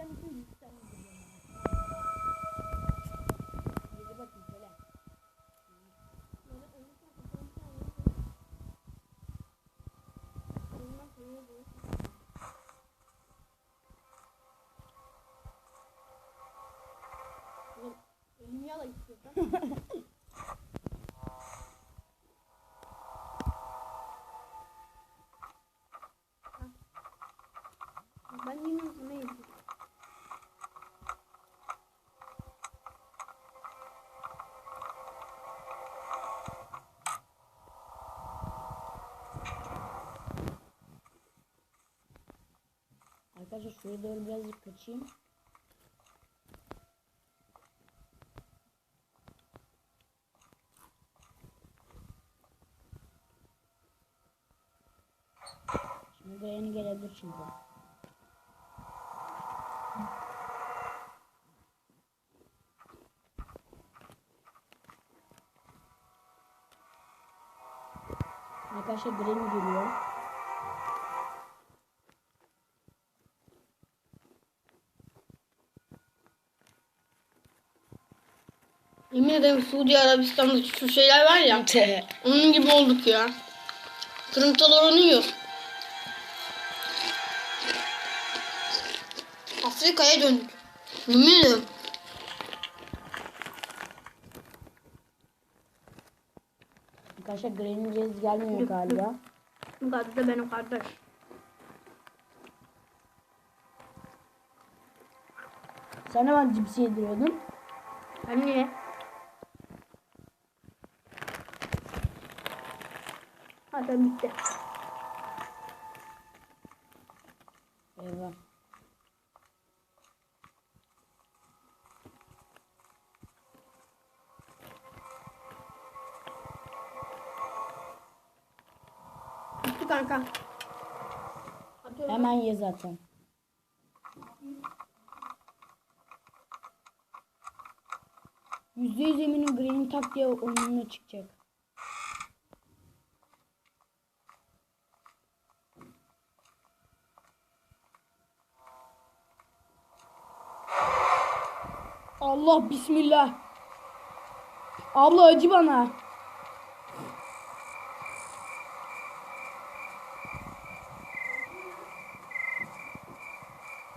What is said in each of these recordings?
Söyle. Elimi yala istiyorsan. ben yine sana yedim. Arkadaşlar şuraya doğru birazcık kaçayım. Şimdi Granny gelebilir şimdi. Arkadaşlar Granny geliyor. Ederim Suudi Arabistan'daki şu şeyler var ya. onun gibi olduk ya. Kırıntılar onu yiyor. Afrika'ya döndük. Yemin ederim. Arkadaşlar Rez gelmiyor galiba. Bu kadar da benim kardeş. Sen hemen cipsi yediriyordun. Ben Hadi bitti. Eyvah. Bitti kanka. Atıyorum. Hemen ye zaten. Yüzde yüz eminim Green tak diye oyununa çıkacak. Allah bismillah. Abla acı bana.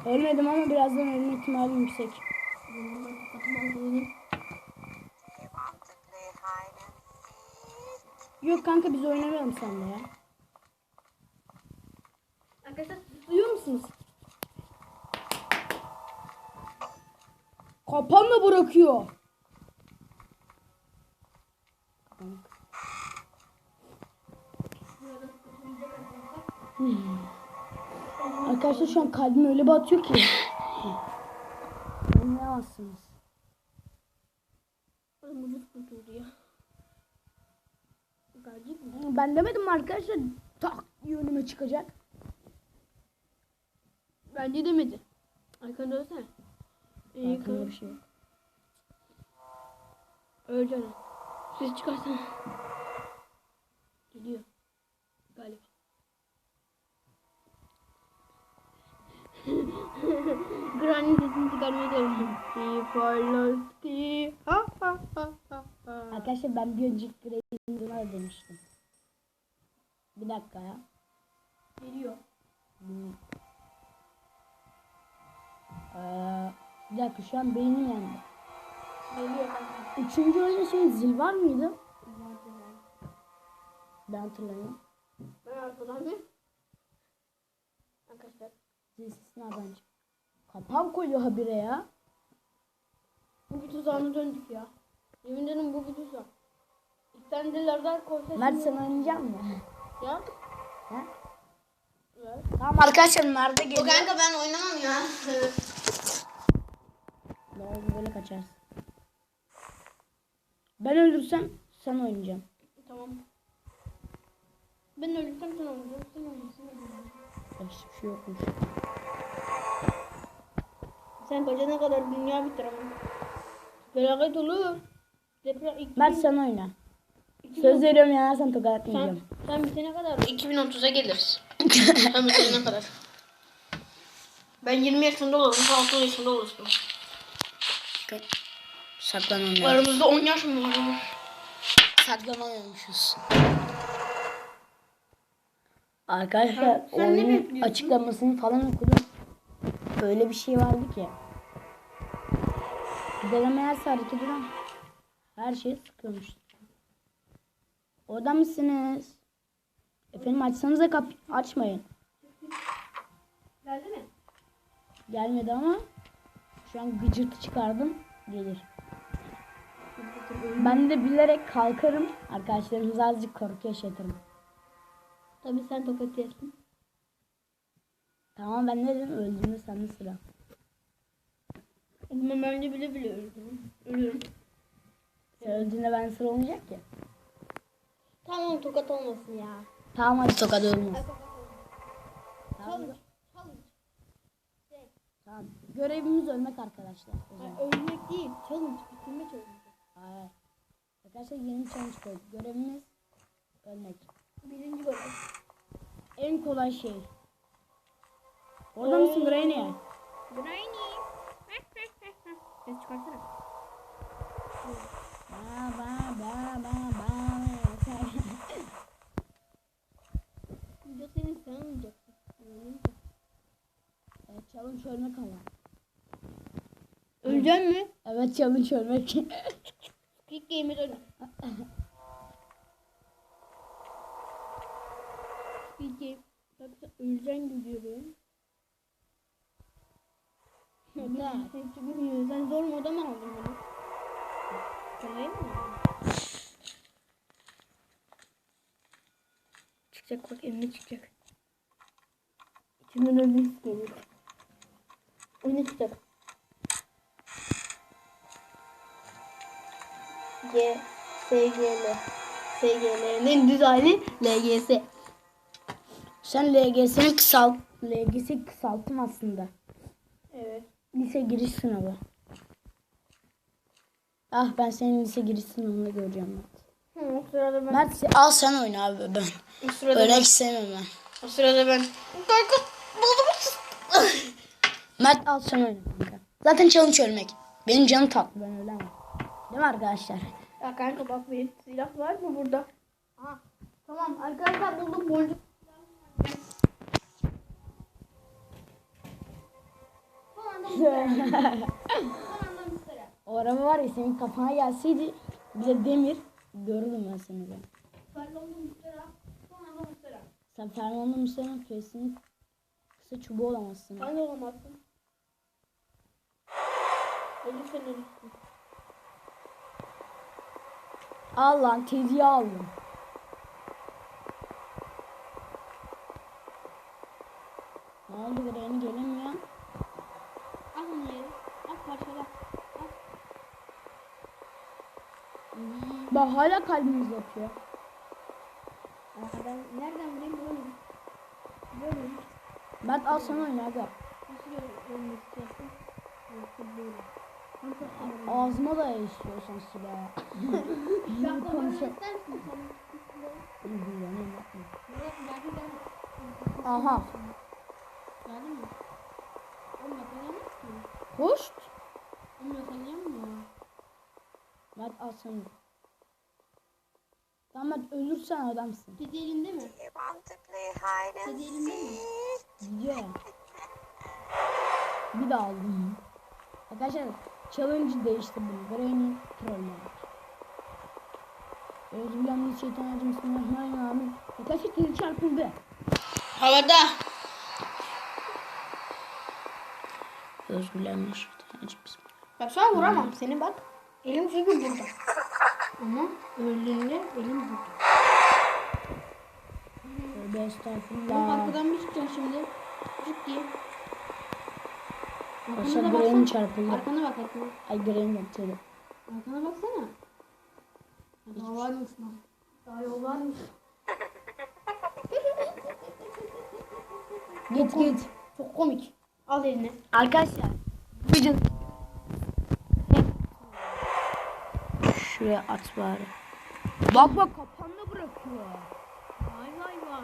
Ölmedim ama birazdan ölme ihtimalim yüksek. Yok kanka biz oynamayalım seninle ya. Arkadaşlar duyuyor musunuz? Kapanla bırakıyor. Hmm. Arkadaşlar şu an kalbim öyle batıyor ki. Anlayamazsınız. Mı? Ben demedim arkadaşlar? Tak diye önüme çıkacak. Bence demedi. Arkanda ölsene. İyi kan. bir şey yok. Öleceksin. Ses çıkarsana. Gidiyor. Galiba. Granny sesini çıkarmaya çalışıyorum. Ha ha ha ha ha. Arkadaşlar ben bir önceki Grey'in da demiştim. Bir dakika ya. Geliyor. Hmm. Ee, bir dakika şu an beynim yandı. Geliyor kanka. Üçüncü oyunda şey zil var mıydı? Ben hatırlamıyorum. Ben hatırlamıyorum. Arkadaşlar. Zil sesi nereden çıktı? Kapan koyuyor habire ya. Bu bir tuzağına döndük ya. Yemin ederim bu bir tuzak. İlk tane de lazer koysa Mert sen oynayacak mısın? Ya. He? Evet. Tamam arkadaşlar O geliyor. kanka ben oynamam ya. Doğru böyle kaçarsın. Ben öldürsem sen oynayacaksın. tamam. Ben ölürsem sen oynayacaksın. Sen oynayacaksın. Hiçbir şey yokmuş. Sen kocana kadar dünya bitir ama. Felaket olur. Deprem Mert sen oyna. Söz veriyorum yanarsan tokat sen, atmayacağım. sen bitene kadar 2030'a geliriz. sen bitene kadar. Ben 20 yaşında olurum. Sen 30 yaşında olursun. Saklanamıyoruz. Aramızda 10 yaş mı var? Saklanamıyormuşuz. Arkadaşlar ne oyunun açıklamasını falan okudum. Böyle bir şey vardı ki. Denemeye hareket eden her şey sıkıyormuş. Orada mısınız? Efendim açsanıza kap açmayın. Geldi mi? Gelmedi ama şu an gıcırtı çıkardım. Gelir. Ben de bilerek kalkarım. Arkadaşlarımıza azıcık korku yaşatırım. Tabii sen tokat yersin. Tamam ben ne dedim öldüğümde sende sıra. Ama bence bile bile ölürüm. Ölürüm. Sen öldüğünde ben sıra olmayacak ki. Tamam tokat olmasın ya. Tamam hadi tokat olmaz. Tamam. Challenge. tamam. Görevimiz ölmek arkadaşlar. O zaman. Ölmek değil. Challenge. Bitirme challenge. Hayır. Arkadaşlar yeni challenge koyduk. Görevimiz ölmek. Birinci görev. En kolay şey. Orada mısın Granny? Granny. Ses çıkarsana. Ba ba ba ba ba. Video seni sen oynayacaksın. Evet challenge ölmek ama. Ölecek mi? Evet challenge ölmek. Quick Game'e dön. Quick Game. Tabii sen öleceksin gibi diyor. Ne? Çıkmıyor. Sen zor moda mı aldın bunu? Söyleyeyim mi? Çıkacak bak emine çıkacak. İçimden his geliyor. Oyuna çıkacak. G, SGL. SGL'nin düz hali LGS. Sen LGS'ni kısalt. LGS'i kısalttım aslında. Evet. Lise giriş sınavı. Ah ben senin lise giriş sınavını göreceğim. Mert. Hı, o sırada ben. Mert al sen oyna abi ben. O sırada ben. istemem ben. O sırada ben. Kanka buldum. Mert al sen oyna kanka. Zaten challenge ölmek. Benim canım tatlı ben ölemem. Değil mi arkadaşlar? Ya kanka bak benim silah var mı burada? Aha. Tamam arkadaşlar buldum boncuk. o araba var ya senin kafana gelseydi bize demir görürdüm ben seni ben. Sen Fernando Musa'nın fesinin kısa çubuğu olamazsın. Ben de olamazsın. Ölürsen ölürsün. Al lan tediği aldım. Ne oldu Granny gelemiyor? Al onu yere. Al parçala. Al. Bak hala kalbimiz atıyor. Ben nereden vurayım bulamıyorum. Böyle. Mert al sana oyna aga. Nasıl görmek istiyorsun? Yoksa böyle. Ağzıma da istiyorsan silahı. Sen konuşa- Aha. geldin mi? Oğlum yakalayamaz mı? Hoş. Oğlum yakalayamıyor? Mert al sana. Tamam Mert ölürsen adamsın. Kedi elinde mi? Kedi elinde mi? Gidiyor. Bir daha aldım. Arkadaşlar challenge değiştirdim. Granny trollemek. Euzubillahimineşşeytanirracim. Bismillahirrahmanirrahim. Arkadaşlar kedi çarpıldı. Havada. Euzubillahimineşşeytanirracim. Bak şu an vuramam seni bak. Elim çünkü burada. Ama öldüğünde elim burada. Tövbe estağfurullah. arkadan bir çıkacaksın şimdi. Çık diye. Da Granny çarpıldı. Arkana bak arkana. Ay Granny yaptı. Arkana baksana. Daha varmış lan. Daha yol varmış. Git git. Çok komik. Al eline. Arkadaşlar. Bıcın. Şuraya at bari. Bak bak kapanda bırakıyor. Vay vay vay.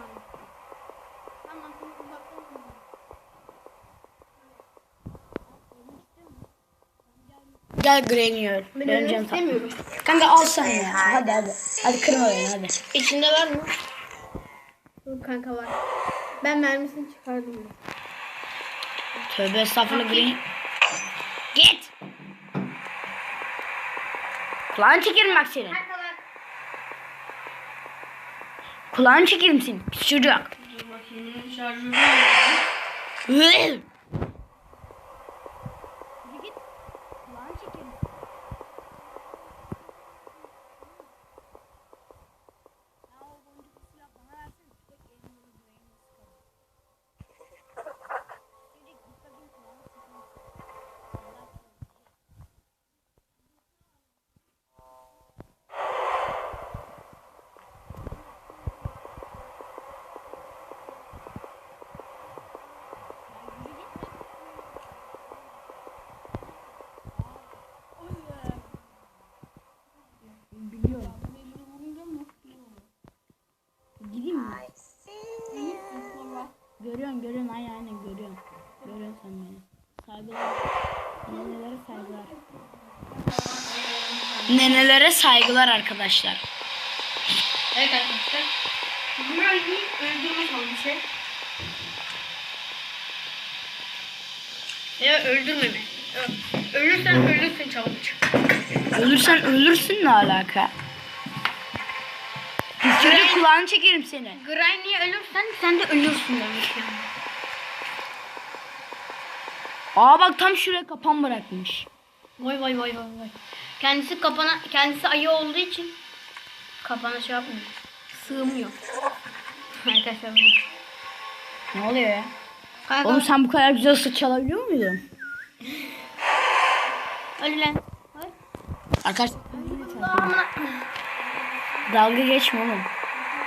Tamam şimdi uzaktan vuracağım. Gel Granny öl. Ben ölmek istemiyorum. Kanka al sen ya. Hadi hadi. Hadi kırma beni hadi. İçinde var mı? Yok kanka var. Ben mermisini çıkardım. Tövbe estağfurullah Granny. Git. Kulağını çekerim bak senin. Kulağını çekerim senin. Pis çocuk. Dur bakayım şarjörü Üıl. Gideyim mi? Görüyorum görüyorum aynen aynen görüyorum. Görüyorsun sen beni. Saygılar. Nenelere saygılar. Nenelere saygılar arkadaşlar. Evet arkadaşlar. Burayı öldürme konusu. Ya öldürmeme. Ölürsen ölürsün çık. Ölürsen ölürsün ne alaka? Çocuk kulağını çekerim seni. Granny'e ölürsen sen de ölürsün demek yani. Aa bak tam şuraya kapan bırakmış. Vay vay vay vay vay. Kendisi kapana kendisi ayı olduğu için kapana şey yapmıyor. Sığmıyor. Arkadaşlar. Ne oluyor ya? Kanka Oğlum sen bu kadar güzel sıç çalabiliyor muydun? öl lan. Arkadaşlar dalga geçme oğlum.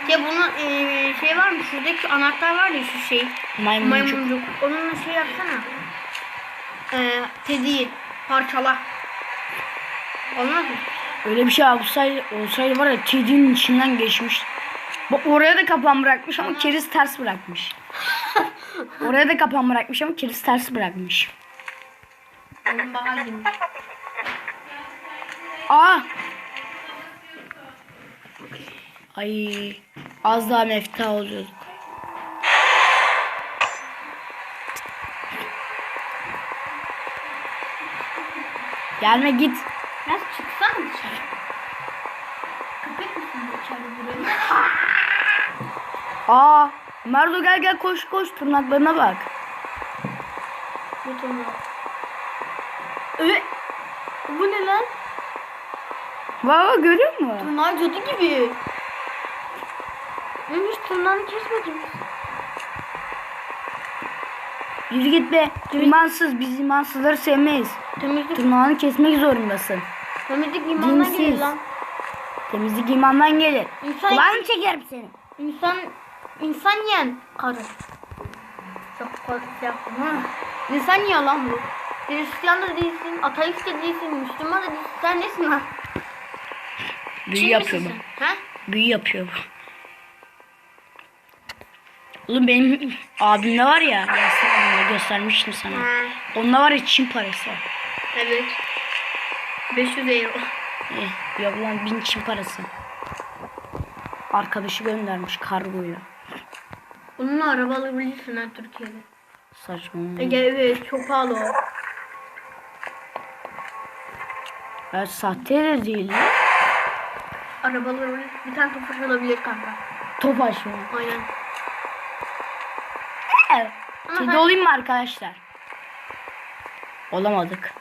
Ya bunun eee, şey var mı? Şuradaki anahtar var ya şu şey. Maymuncuk. Maymuncuk. Onunla şey yapsana. Eee Teddy'yi parçala. Olmaz mı? Öyle bir şey olsaydı, olsaydı var ya Teddy'nin içinden geçmiş. Bak oraya da kapan bırakmış ama keriz ters bırakmış. oraya da kapan bırakmış ama keriz ters bırakmış. Oğlum bahar gibi. Aa! Ay az daha mefta oluyorduk. Gelme git. Ya çıksana dışarı. Köpek misin bu içeride duruyor? Aa! Merdo gel gel koş koş tırnaklarına bak. Git onu. Evet. Bu ne lan? Bak görüyor musun? Tırnağı cadı gibi. Ben hiç tırnağını kesmedim. Yürü git be. İmansız. Biz imansızları sevmeyiz. Temizlik, Tırnağını kesmek zorundasın. temizlik imandan Dinsiz. gelir lan. Temizlik imandan gelir. İnsan, Kulağını çekerim seni. insan, insan yiyen karı. Çok kork yaptım ha. İnsan yiyor lan bu. Hristiyan da değilsin, ateist de değilsin, Müslüman da değilsin. Sen nesin lan? Büyü Çin yapıyor bu. Ha? Büyü yapıyor bu. Oğlum benim abimde var ya. Abimde göstermiştim sana. Ha. Onda var ya Çin parası. Evet. 500 euro. Eh, yok lan bin Çin parası. Arkadaşı göndermiş kargoyla. Bununla araba alabilirsin ha Türkiye'de. Saçma. Ege evet çok pahalı o. Ya sahte de değil. ya. Arabalar öyle bir tane tofaş olabilir kanka. Topaş mı? Aynen. Ama Kedi ben- olayım mı arkadaşlar? Olamadık.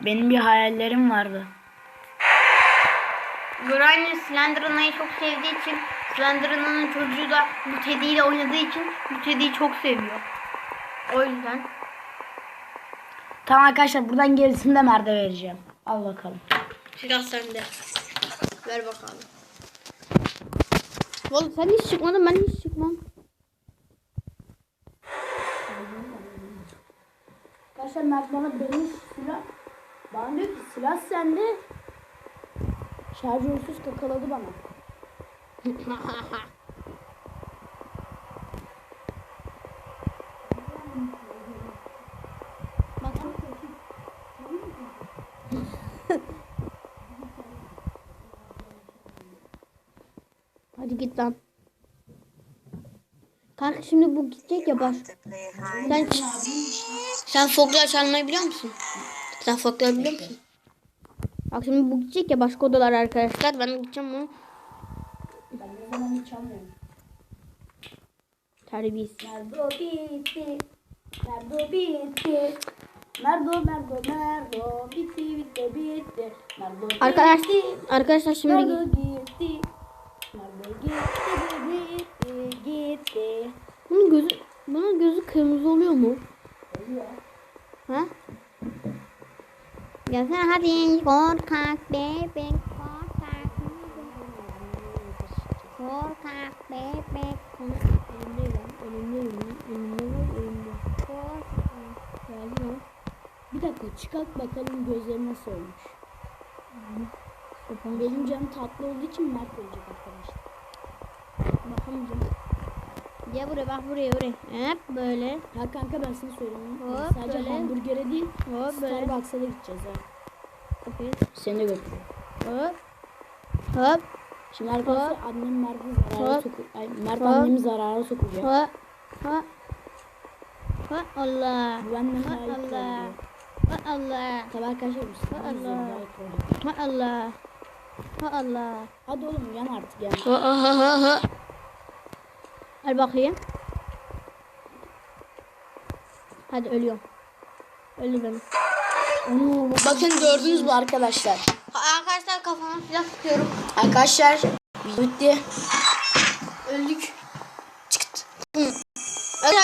Benim bir hayallerim vardı. Granny Slenderman'ı çok sevdiği için Slenderman'ın çocuğu da bu Teddy ile oynadığı için bu Teddy'yi çok seviyor. O yüzden Tamam arkadaşlar buradan gerisini de Mert'e vereceğim. Al bakalım. silah sende. Ver bakalım. Oğlum sen hiç çıkmadın ben hiç çıkmam. Mert bana benim silah bana diyor ki silah sende şarjörsüz kakaladı bana. Bak. git lan. Kanka şimdi bu gidecek ya baş. Sen sen folklor çalmayı biliyor musun? Sen folklor biliyor musun? Bak şimdi bu gidecek ya başka odalar arkadaşlar. Ben de gideceğim bunu. Ben ne zaman hiç çalmıyorum. Terbiyesiz. Merdo bitti. Merdo bitti. Merdo merdo merdo bitti bitti bitti. Merdo Arkadaş, bitti. arkadaşlar şimdi Merdo gitti. Merdo gitti gitti gitti. Bunun gözü bunun gözü kırmızı oluyor mu? Ha? Gelsene hadi korkak bebek korkak korkak bebek lan önümde lan önümde korkak geldi lan Bir dakika çıkart bakalım gözleri nasıl olmuş. Benim canım tatlı olduğu için Mert olacak arkadaşlar. Bakamayacağım. Gel buraya bak buraya buraya hep böyle Ha kanka ben sana söyleyeyim. Hop, Sadece böyle. hamburgere değil hop böyle Starbucks'a da gideceğiz ha. Okey. Seni de götürüyor. hop hop Şimdi arkadaşlar annem Mert'i zarara Hop. sokuyor. Ay, Mert Hop. annemi zarara sokacak. hop hop hop Allah Bu annem Hop, Allah. hop Allah Tabii arkadaşlar bu sınav Allah. hop Allah hop Allah Hadi oğlum uyan artık ya. Ha ha ha ha. Al bakayım. Hadi ölüyorum. Öldü beni. Onu bakın gördünüz mü arkadaşlar? Arkadaşlar kafama silah sıkıyorum. Arkadaşlar bitti. Öldük.